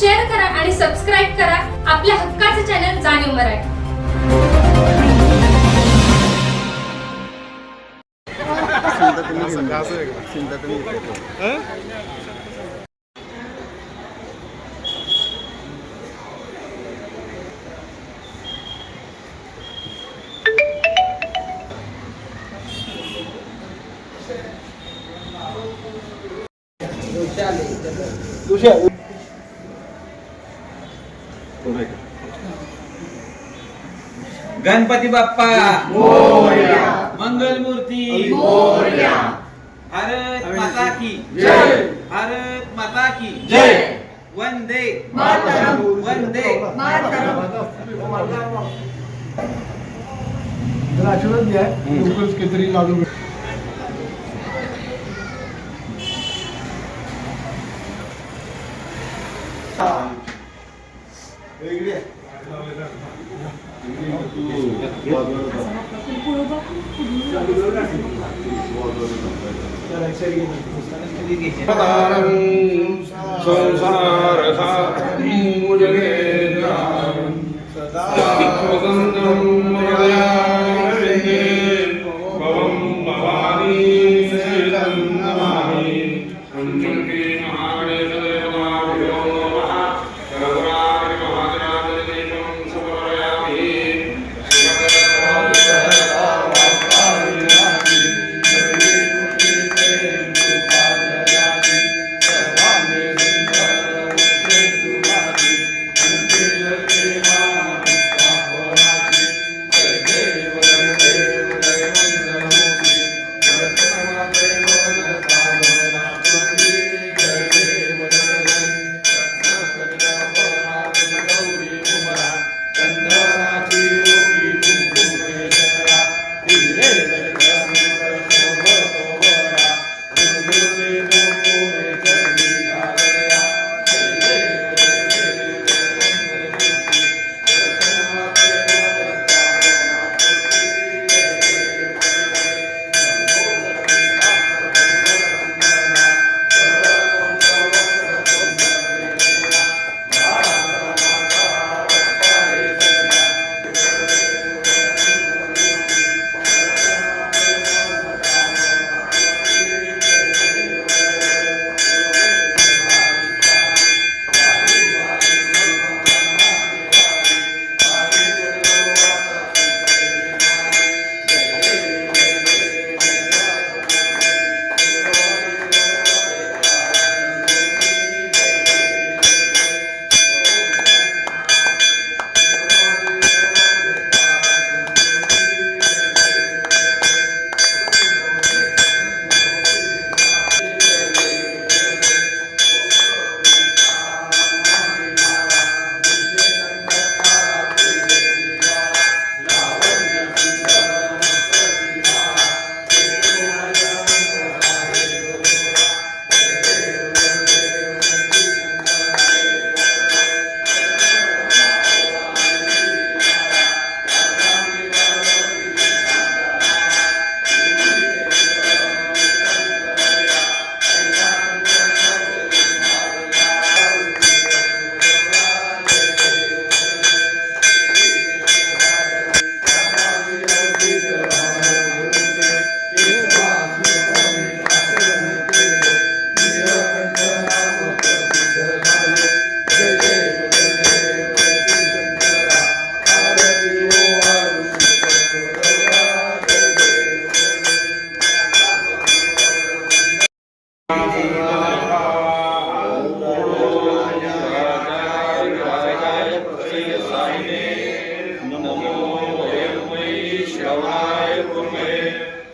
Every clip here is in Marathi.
शेअर करा आणि सबस्क्राईब करा. आपल्या हक्काचे चॅनल जाणीव मराठी. गणपती बाप्पा. मंगल मूर्ती भारत माता की भारत माता की वंदे. वंदे. आशीर्वाद लवकरच काहीतरी लागू संसारसारं सदा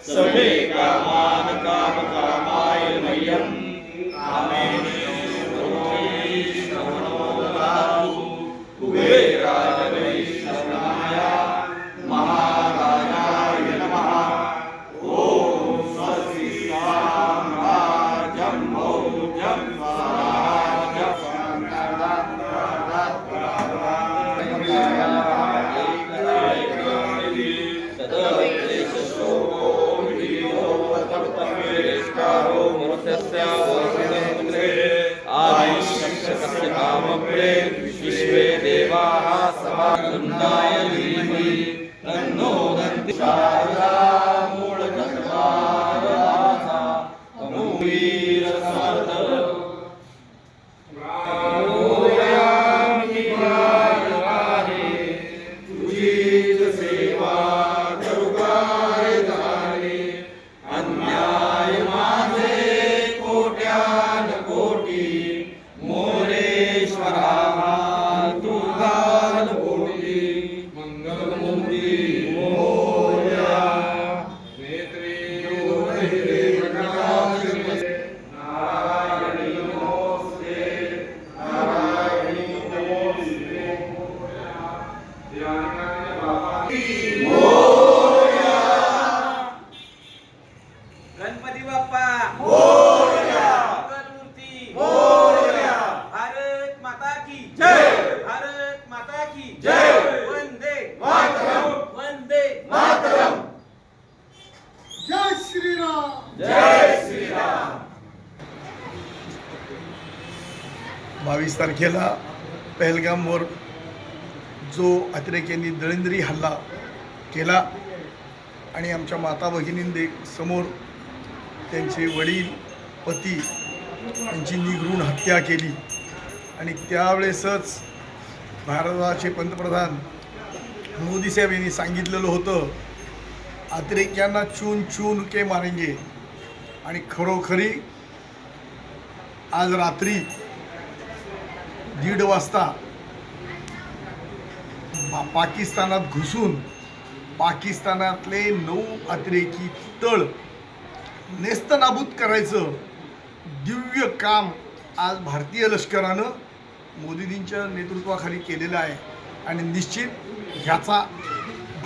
सदय ഉണ്ടായി तारखेला पहलगामवर जो अतिरेक्यांनी दळिंद्री हल्ला केला आणि आमच्या माता भगिनींदे समोर त्यांचे वडील पती यांची निगरून हत्या केली. आणि त्यावेळेसच भारताचे पंतप्रधान मोदी साहेब यांनी सांगितलेलं होतं अतिरेक्यांना चून चून के मारेंगे. आणि खरोखरी आज रात्री दीड वाजता पाकिस्तानात घुसून पाकिस्तानातले नऊ अतिरेकी तळ नेस्तनाबूत करायचं दिव्य काम आज भारतीय लष्करानं मोदीजींच्या नेतृत्वाखाली केलेलं आहे. आणि निश्चित ह्याचा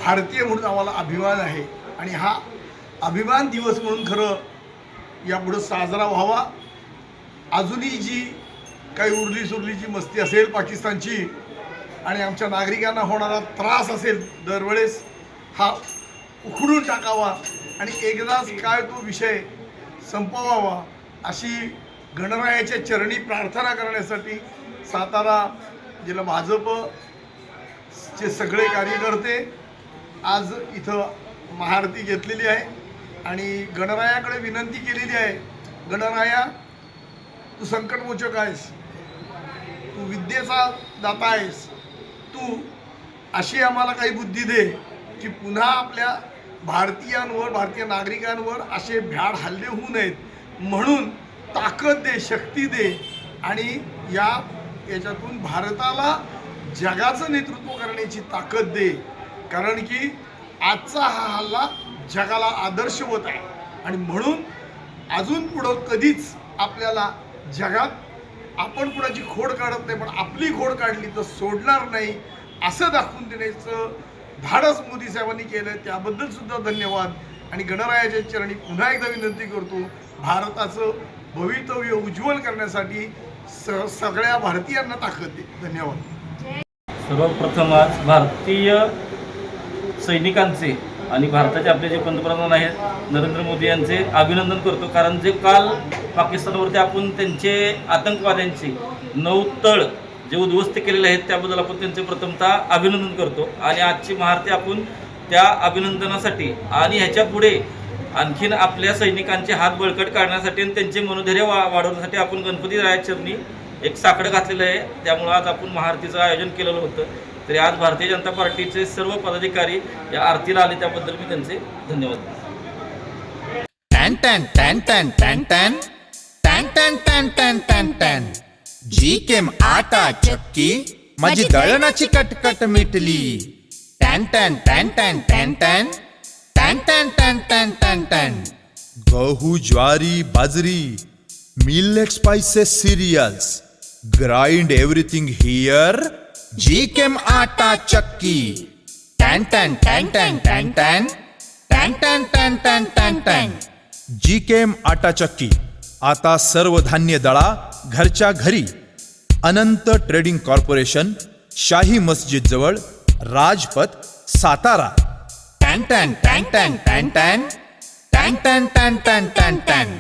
भारतीय म्हणून आम्हाला अभिमान आहे. आणि हा अभिमान दिवस म्हणून खरं यापुढं साजरा व्हावा. अजूनही जी काही उरली सुरली जी मस्ती असेल पाकिस्तानची आणि आमच्या नागरिकांना होणारा त्रास असेल दरवेळेस हा उखडून टाकावा आणि एकदाच काय तो विषय संपवावा अशी गणरायाच्या चरणी प्रार्थना करण्यासाठी सातारा जिल्हा भाजप चे सगळे कार्यकर्ते आज इथं महाआरती घेतलेली आहे आणि गणरायाकडे विनंती केलेली आहे. गणराया तू संकटमोचक आहेस. तू विद्येचा दाता आहेस. तू अशी आम्हाला काही बुद्धी दे की पुन्हा आपल्या भारतीयांवर भारतीय नागरिकांवर असे भ्याड हल्ले होऊ नयेत. म्हणून ताकद दे शक्ती दे आणि या याच्यातून भारताला जगाचं नेतृत्व करण्याची ताकद दे. कारण की आजचा हा हल्ला जगाला आदर्शवत आहे. आणि म्हणून अजून पुढं कधीच आपल्याला जगात आपण कुणाची खोड काढत नाही पण आपली खोड काढली तर सोडणार नाही असं दाखवून देण्याचं धाडस मोदी साहेबांनी केलं त्याबद्दल सुद्धा धन्यवाद. आणि गणरायाच्या चरणी पुन्हा एकदा विनंती करतो भारताचं भवितव्य उज्ज्वल करण्यासाठी स सगळ्या भारतीयांना ताकद दे. धन्यवाद. सर्वप्रथम आज भारतीय सैनिकांचे आणि भारताचे आपले जे पंतप्रधान आहेत नरेंद्र मोदी यांचे अभिनंदन करतो. कारण जे काल पाकिस्तानवरती आपण त्यांचे आतंकवाद्यांचे नऊ तळ जे उद्ध्वस्त केलेले आहेत त्याबद्दल आपण त्यांचे प्रथमतः अभिनंदन करतो. आणि आजची महारती आपण त्या अभिनंदनासाठी आणि ह्याच्या पुढे आणखीन आपल्या सैनिकांचे हात बळकट काढण्यासाठी आणि त्यांचे मनोधैर्य वा वाढवण्यासाठी आपण गणपती रायाचरणी एक साकडं घातलेलं आहे. त्यामुळं आज आपण महाआरतीचं आयोजन केलेलं होतं. तरी आज भारतीय जनता पार्टीचे सर्व पदाधिकारी या आरतीला आले त्याबद्दल मी त्यांचे धन्यवाद टॅन टॅन टॅन टॅन टॅन टॅन टॅन टॅन टॅन टॅन टॅन टॅन जी केम आटा चक्की माझी दळणाची कटकट मिटली टॅन टॅन टॅन टॅन टॅन टॅन टॅन टॅन टॅन टॅन टॅन टॅन गहू ज्वारी बाजरी millet spices cereals grind everything here जी केम आटा चक्की टॅन टॅन टॅन टॅन टॅन टॅन टॅन टॅन टॅन टॅन टॅन टॅन जी केम आटा चक्की आता सर्व धान्य दळा घरच्या घरी अनंत ट्रेडिंग कॉर्पोरेशन शाही मस्जिद जवळ राजपथ सातारा टॅन टॅन टॅन टॅन टॅन टॅन टॅन टॅन टॅन टॅन टॅन टॅन